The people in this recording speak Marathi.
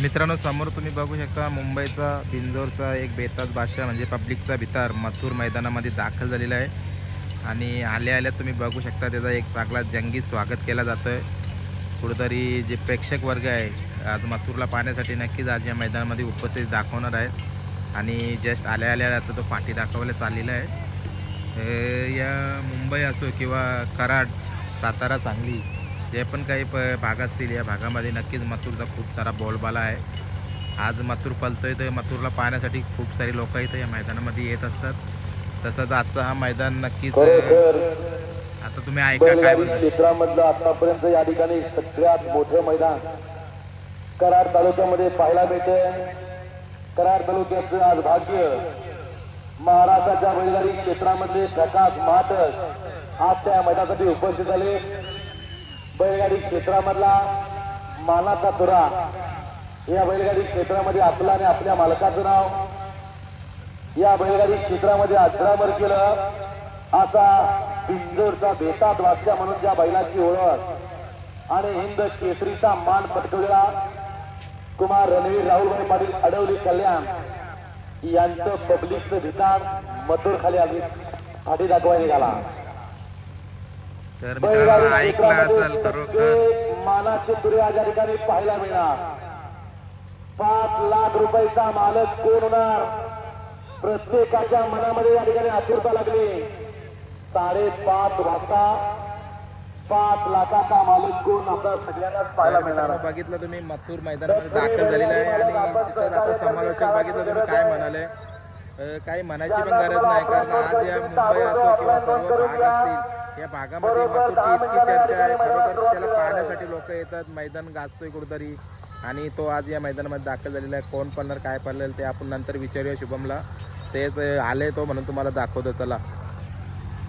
मित्रांनो समोर तुम्ही बघू शकता मुंबईचा बिंजोरचा एक बेताज भाषा म्हणजे पब्लिकचा भितार मथुर मैदानामध्ये दाखल झालेला आहे. आणि आल्या आल्या तुम्ही बघू शकता त्याचा एक चांगला जंगी स्वागत केला जातं आहे कुठंतरी जे प्रेक्षक वर्ग आहे आज मथुरला पाहण्यासाठी नक्कीच आज या मैदानामध्ये उपस्थित दाखवणार आहे आणि जस्ट आल्या आल्या आता तो पाठी दाखवायला चाललेला आहे. या मुंबई असो किंवा कराड सातारा सांगली जे पण काही प भाग असतील या भागामध्ये नक्कीच मथुरचा खूप सारा बोलबाला आहे. आज मथुर पलतोय तर मथुरला पाहण्यासाठी खूप सारी लोक इथं या मैदानामध्ये येत असतात. तसंच आजचा हा मैदान नक्कीच आता तुम्ही ऐका काय क्षेत्रामधलं आतापर्यंत या ठिकाणी सगळ्यात मोठं मैदान कराड तालुक्यामध्ये पाहायला मिळते कराड तालुक्याचं आज भाग्य महाराष्ट्राच्या बैलगाडी क्षेत्रामधले प्रकाश महाटक आजच्या या मैदानासाठी उपस्थित झाले. बैलगाडी क्षेत्रामधला मानाचा तुरा या बैलगाडी क्षेत्रामध्ये आपला आणि आपल्या मालकाचं नाव. या बैलगाडी क्षेत्रामध्ये अजरामर केलं. असा बिंदूरचा बेतात बादशाह म्हणून ज्या बैलाची ओळख. आणि हिंद केसरीचा मान पटकवलेला कुमार रणवीर राहुलभाई पाटील अडवली कल्याण यांचं पब्लिकचं भितान मथुर खाली आली फाटी दाखवायला निघाला. तर मित्रांनो ऐकलं असाल खरोखर. मानाचे या ठिकाणी पाहायला मिळणार. पाच लाख रुपयाचा मालक कोण होणार? प्रत्येकाच्या मनामध्ये या ठिकाणी आतुरता लागली. साडेपाच वाजता पाच लाखाचा मालक कोण आता सगळ्यांनाच पाहायला मिळणार. बघितलं तुम्ही मथुर मैदानामध्ये दाखल झालेलं आहे आणि तिथं आता समालोचक बघितलं तुम्ही काय म्हणाले. काही म्हणायची पण गरज नाही कारण आज या मुंबई असो किंवा सर्व भाग असतील या भागामध्ये मथुरची इतकी चर्चा आहे. खरोखर त्याला पाहण्यासाठी लोक येतात. मैदान गाजतोय कुठंतरी. आणि तो आज या मैदानामध्ये दाखल झालेला आहे. कोण पडणार काय पडलेलं ते आपण नंतर विचारूया शुभमला. तेच आले तो म्हणून तुम्हाला दाखवतो. चला.